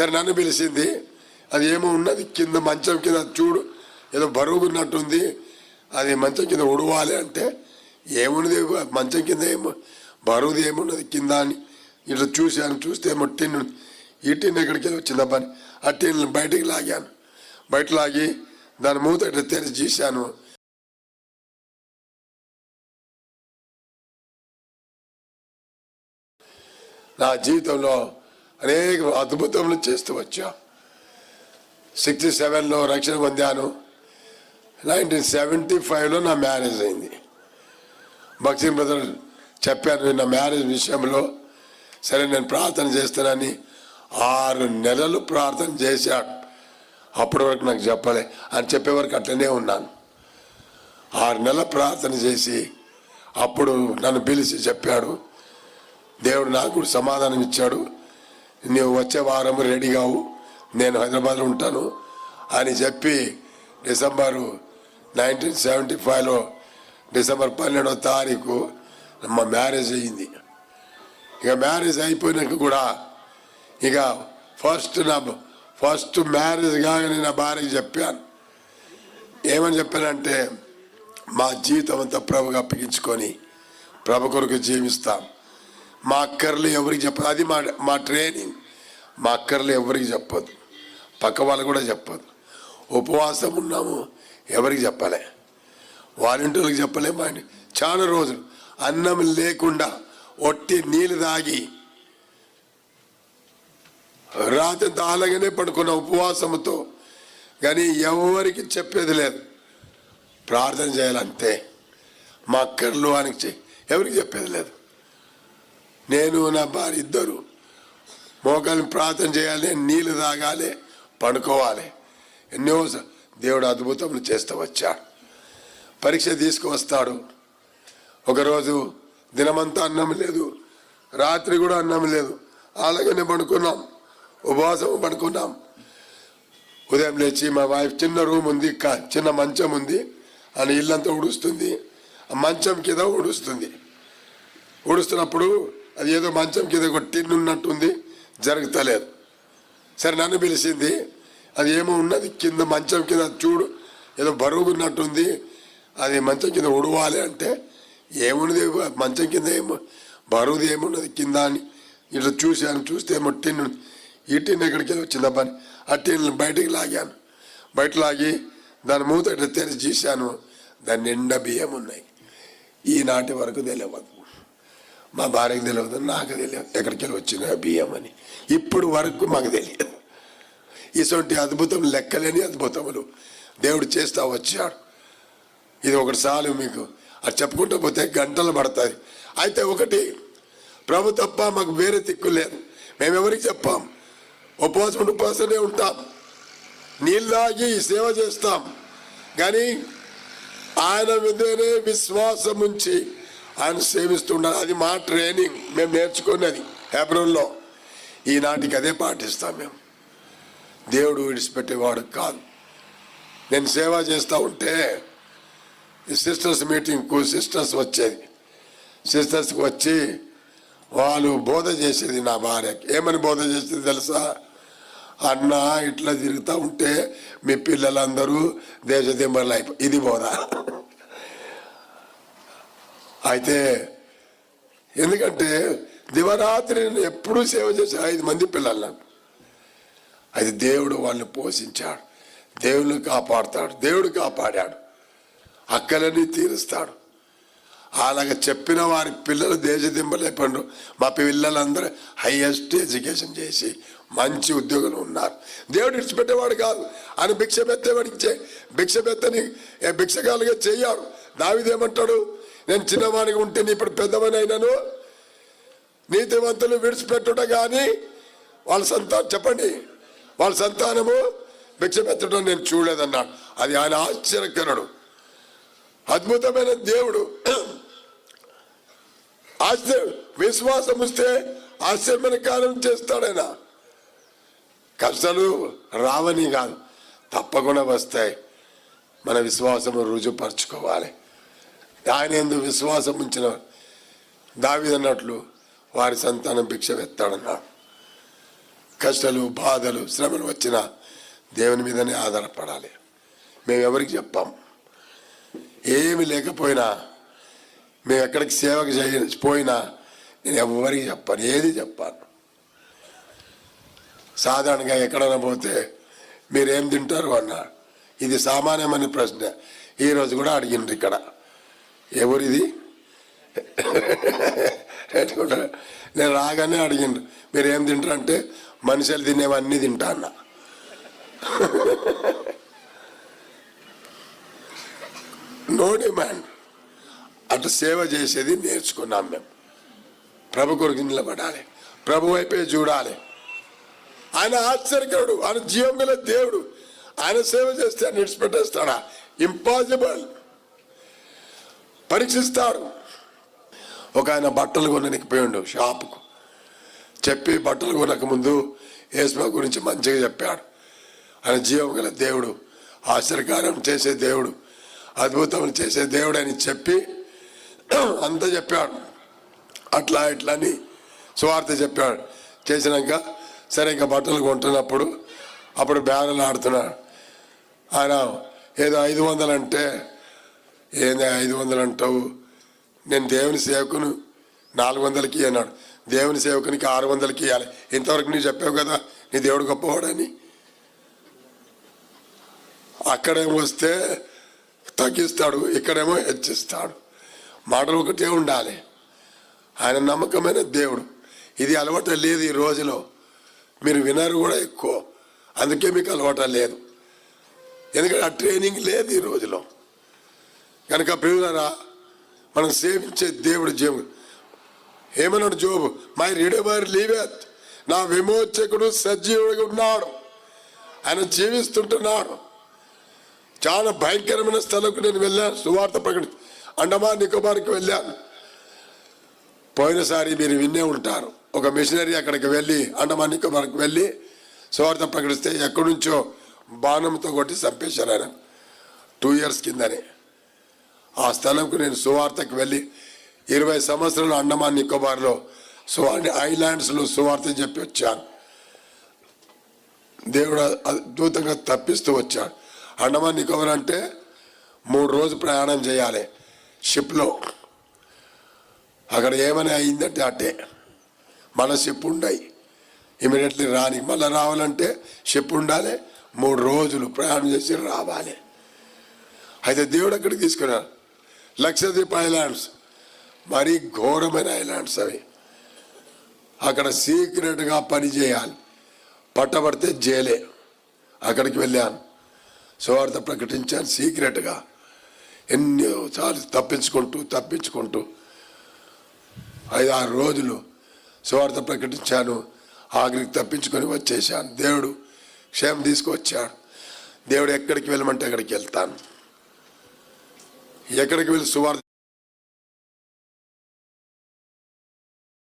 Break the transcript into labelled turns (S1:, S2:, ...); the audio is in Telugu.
S1: సరే నన్ను పిలిచింది. అది ఏమో ఉన్నది కింద మంచం కింద చూడు ఏదో బరువున్నట్టుంది అది మంచం కింద ఉడవాలి అంటే ఏమున్నది మంచం కింద ఏమో బరువుది ఏమున్నది కింద అని ఇట్లా చూశాను చూస్తే ఏమో టిన్ ఈ టిన్ ఎక్కడికి వచ్చింది వచ్చిందా పని ఆ టిన్ బయటికి లాగాను. బయట లాగి దాని మూత ఇట్లా తెరిచి చూశాను. నా జీవితంలో అనేక అద్భుతములు చేస్తూ వచ్చా. సిక్స్టీ సెవెన్లో రక్షణ పొందాను. నైన్టీన్ సెవెంటీ ఫైవ్లో నా మ్యారేజ్ అయింది. భక్తి బ్రదర్ చెప్పాను నా మ్యారేజ్ విషయంలో సరే నేను ప్రార్థన చేస్తానని ఆరు నెలలు ప్రార్థన చేశాడు అప్పటి వరకు నాకు చెప్పలే. అని చెప్పే వరకు అట్లనే ఉన్నాను. ఆరు నెలల ప్రార్థన చేసి అప్పుడు నన్ను పిలిచి చెప్పాడు. దేవుడు నాకు కూడా సమాధానం ఇచ్చాడు. నువ్వు వచ్చే వారం రెడీ కావు. నేను హైదరాబాద్లో ఉంటాను. అని చెప్పి డిసెంబరు నైన్టీన్ సెవెంటీ ఫైవ్లో డిసెంబర్ పన్నెండవ తారీఖు మా మ్యారేజ్ అయ్యింది ఇక మ్యారేజ్ అయిపోయినాక కూడా ఇక ఫస్ట్ నా ఫస్ట్ మ్యారేజ్ కాగానే నా భార్యకి చెప్పాను. ఏమని చెప్పానంటే మా జీవితం అంతా ప్రభుగా అప్పగించుకొని ప్రభు కొరకు జీవిస్తాం. మా అక్కర్లు ఎవరికి చెప్పదు. అది మా మా ట్రైనింగ్. మా అక్కర్లు ఎవరికి చెప్పదు. పక్క వాళ్ళు కూడా చెప్పదు. ఉపవాసం ఉన్నాము ఎవరికి చెప్పలే. వారింటోళ్ళకి చెప్పలే మా ఇంటి చాలా రోజులు అన్నం లేకుండా ఒట్టి నీళ్ళు తాగి రాత్రి దాలగానే పడుకున్న ఉపవాసంతో కానీ ఎవరికి చెప్పేది లేదు. ప్రార్థన చేయాలంతే. మా అక్కర్లు అని ఎవరికి చెప్పేది లేదు. నేను నా భార్య ఇద్దరు. మోకాళ్ళని ప్రార్థన చేయాలి నీళ్ళు తాగాలి పండుకోవాలి. ఎన్నో దేవుడు అద్భుతములు చేస్తూ వచ్చాడు. పరీక్ష తీసుకువస్తాడు. ఒకరోజు దినమంతా అన్నం లేదు. రాత్రి కూడా అన్నం లేదు. అలాగనే పడుకున్నాం. ఉపవాసం పడుకున్నాం. ఉదయం లేచి మా వైఫ్ చిన్న రూమ్ ఉంది క- చిన్న మంచం ఉంది. అని ఇల్లంతా ఉడుస్తుంది ఆ మంచం కింద ఉడుస్తుంది ఉడుస్తున్నప్పుడు అది ఏదో మంచం కింద ఒక టిన్ ఉన్నట్టుంది జరుగుతలేదు. సరే నన్ను పిలిచింది అది ఏమో ఉన్నది కింద మంచం కింద అది చూడు ఏదో బరువు ఉన్నట్టుంది అది మంచం కింద ఉడవాలి అంటే ఏమున్నది మంచం కింద ఏమో బరువుది ఏమున్నది కింద అని ఇట్లా చూశాను చూస్తే ఏమో టిన్ ఈ టిన్ ఎక్కడికి వెళ్ళి అని పని ఆ టిన్ బయటికి లాగాను. బయట లాగి దాని మూత ఇట్లా తెరిచి చూశాను దాని నిండా బియ్యం ఉన్నాయి. ఈనాటి వరకు తెలియదు. మా భార్యకు తెలియదు నాకు తెలియదు. ఎక్కడికి వెళ్ళి వచ్చిన బియ్యం అని. ఇప్పుడు వరకు మాకు తెలియదు. ఇటువంటి అద్భుతం లెక్కలేని అద్భుతములు దేవుడు చేస్తా వచ్చాడు. ఇది ఒకటి చాలు మీకు. అది చెప్పుకుంటూ పోతే గంటలు పడతాయి. అయితే ఒకటి ప్రభు తప్ప మాకు వేరే దిక్కు లేదు. మేము ఎవరికి చెప్పాం? ఉపవాసం ఉండి ఉపవాసమే ఉంటాం. నీళ్ళాగి సేవ చేస్తాం. కానీ ఆయన మీదనే విశ్వాసం ఉంచి ఆయన సేవిస్తుండాలి. అది మా ట్రైనింగ్. మేము నేర్చుకున్నది ఏప్రిల్లో. ఈనాటికి అదే పాటిస్తాం మేము. దేవుడు విడిచిపెట్టేవాడు కాదు. నేను సేవ చేస్తూ ఉంటే సిస్టర్స్ మీటింగ్కు సిస్టర్స్ వచ్చేది. సిస్టర్స్కి వచ్చి వాళ్ళు బోధ చేసేది నా భార్యకి. ఏమని బోధ చేసేది తెలుసా? అన్న ఇట్లా తిరుగుతూ ఉంటే మీ పిల్లలందరూ దేశదిమ్మర్లు అయిపో ఇది బోధ. అయితే ఎందుకంటే దివరాత్రి నేను ఎప్పుడూ సేవ చేసే ఐదు మంది పిల్లలు నాకు. అది దేవుడు వాళ్ళని పోషించాడు. దేవుని కాపాడుతాడు. దేవుడు కాపాడాడు. అక్కలని తీరుస్తాడు. అలాగ చెప్పిన వారి పిల్లలు దేశదింపలేపండు మా పిల్లలందరూ హైయెస్ట్ ఎడ్యుకేషన్ చేసి మంచి ఉద్యోగులు ఉన్నారు. దేవుడు విడిచిపెట్టేవాడు కాదు. ఆయన భిక్ష పెత్తే వాడికి భిక్ష పెత్తని ఏ భిక్షకాలుగా చేయాడు దావిదేమంటాడు నేను చిన్నవాడిగా ఉంటే నీ ఇప్పుడు పెద్దవని అయినాను నీతివంతులు విడిచిపెట్టుట కానీ వాళ్ళ సంతానం చెప్పండి. వాళ్ళ సంతానము భిక్ష పెట్టడం నేను చూడలేదన్నాడు అది ఆయన ఆశ్చర్యకరుడు. అద్భుతమైన దేవుడు. ఆశ్చర్య విశ్వాసం వస్తే ఆశ్చర్యమైన కార్యం చేస్తాడైనా. కష్టాలు రావని కాదు తప్పకుండా వస్తాయి. మన విశ్వాసం రుజుపరచుకోవాలి ఆయన ఎందుకు విశ్వాసం ఉంచిన దావిదన్నట్లు వారి సంతానం భిక్ష ఎత్తాడన్నాడు కష్టాలు బాధలు శ్రమలు వచ్చినా దేవుని మీదనే ఆధారపడాలి. మేము ఎవరికి చెప్పాం? ఏమి లేకపోయినా మేము ఎక్కడికి సేవకు చేయ పోయినా నేను ఎవరికి చెప్పాను ఏది చెప్పాను. సాధారణంగా ఎక్కడైనా పోతే మీరేం తింటారు? అన్నారు ఇది సామాన్యమైన ప్రశ్న. ఈరోజు కూడా అడిగిండ్రు ఇక్కడ. ఎవరిది? నేను రాగానే అడిగిండు మీరు ఏం తింటారు అంటే మనుషులు తినేవన్నీ తింటా అన్న. నో డిమాండ్ అటు సేవ చేసేది నేర్చుకున్నాం మేము. ప్రభు కొరకు నిలబడాలి. ప్రభు వైపే చూడాలి. ఆయన ఆశ్చర్యకరుడు ఆయన జీవం గల దేవుడు. ఆయన సేవ చేస్తే నిడిచిపెట్టేస్తాడా ఇంపాసిబుల్ పరీక్షిస్తాడు ఒక ఆయన బట్టలు కొనడానికి పోయిండు షాపుకు. చెప్పి బట్టలు కొనక ముందు యేసుమ గురించి మంచిగా చెప్పాడు. ఆయన జీవం గల దేవుడు ఆశ్చర్యకారం చేసే దేవుడు అద్భుతం చేసే దేవుడు అని చెప్పి అంతా చెప్పాడు. అట్లా ఇట్లా అని సువార్త చెప్పాడు. చేసినాక సరే ఇంకా బట్టలు కొంటున్నప్పుడు అప్పుడు బ్యానర్లు ఆడుతున్నాడు. ఆయన ఏదో ఐదు వందలు అంటే ఏంది ఐదు వందలు అంటావు? నేను దేవుని సేవకును నాలుగు వందలకి అన్నాడు. దేవుని సేవకునికి ఆరు వందలకి ఇవ్వాలి ఇంతవరకు నువ్వు చెప్పావు కదా నీ దేవుడు గొప్పవాడని. అక్కడేమో వస్తే తగ్గిస్తాడు ఇక్కడేమో హెచ్చిస్తాడు. మాటలు ఒకటే ఉండాలి. ఆయన నమ్మకమైన దేవుడు. ఇది అలవాటు లేదు ఈ రోజులో. మీరు వినరు కూడా ఎక్కువ. అందుకే మీకు అలవాటు లేదు. ఎందుకంటే ఆ ట్రైనింగ్ లేదు ఈ రోజులో. కనుక ప్రియులరా మనం సేవించే దేవుడు జీవుడు ఏమన్నాడు జోబు? మై రిడవర్ లీవెత్ నా విమోచకుడు సజీవుడిగా ఉన్నాడు. ఆయన జీవిస్తుంటున్నాడు. చాలా భయంకరమైన స్థలంకు నేను వెళ్ళాను. సువార్త ప్రకటి అండమాన్ నికోబార్కి వెళ్ళాను. పోయినసారి మీరు విన్నే ఉంటారు. ఒక మిషనరీ అక్కడికి వెళ్ళి అండమాన్ నికోబార్కి వెళ్ళి సువార్త ప్రకటిస్తే ఎక్కడి నుంచో బాణంతో కొట్టి చంపేశారు ఆయన. టూ ఇయర్స్ కిందనే. ఆ స్థలంకు నేను సువార్తకు వెళ్ళి ఇరవై సంవత్సరాలు అండమాన్ నికోబార్లో సువార్ ఐలాండ్స్లో సువార్త చెప్పి వచ్చాను. దేవుడు అద్భుతంగా తప్పిస్తూ వచ్చాడు. అండమాన్ నికోబార్ అంటే మూడు రోజు ప్రయాణం చేయాలి షిప్లో. అక్కడ ఏమైనా అయిందంటే అట్టే మన షిప్ ఉండయి. ఇమీడియట్లీ రాని మళ్ళీ రావాలంటే షిప్ ఉండాలి. మూడు రోజులు ప్రయాణం చేసి రావాలి. అయితే దేవుడు అక్కడికి తీసుకున్నాడు? లక్షద్వీప్ ఐలాండ్స్. మరీ ఘోరమైన ఐలాండ్స్ అవి. అక్కడ సీక్రెట్గా పని చేయాలి. పట్టబడితే జైలే. అక్కడికి వెళ్ళాను. సువార్త ప్రకటించాను సీక్రెట్గా. ఎన్నోసార్లు తప్పించుకుంటూ తప్పించుకుంటూ. ఐదు ఆరు రోజులు సువార్త ప్రకటించాను. ఆఖరికి తప్పించుకొని వచ్చేసాను దేవుడు క్షేమం తీసుకువచ్చాడు దేవుడు ఎక్కడికి వెళ్ళమంటే అక్కడికి వెళ్తాను. ఎక్కడికి వెళ్ళి సువార్త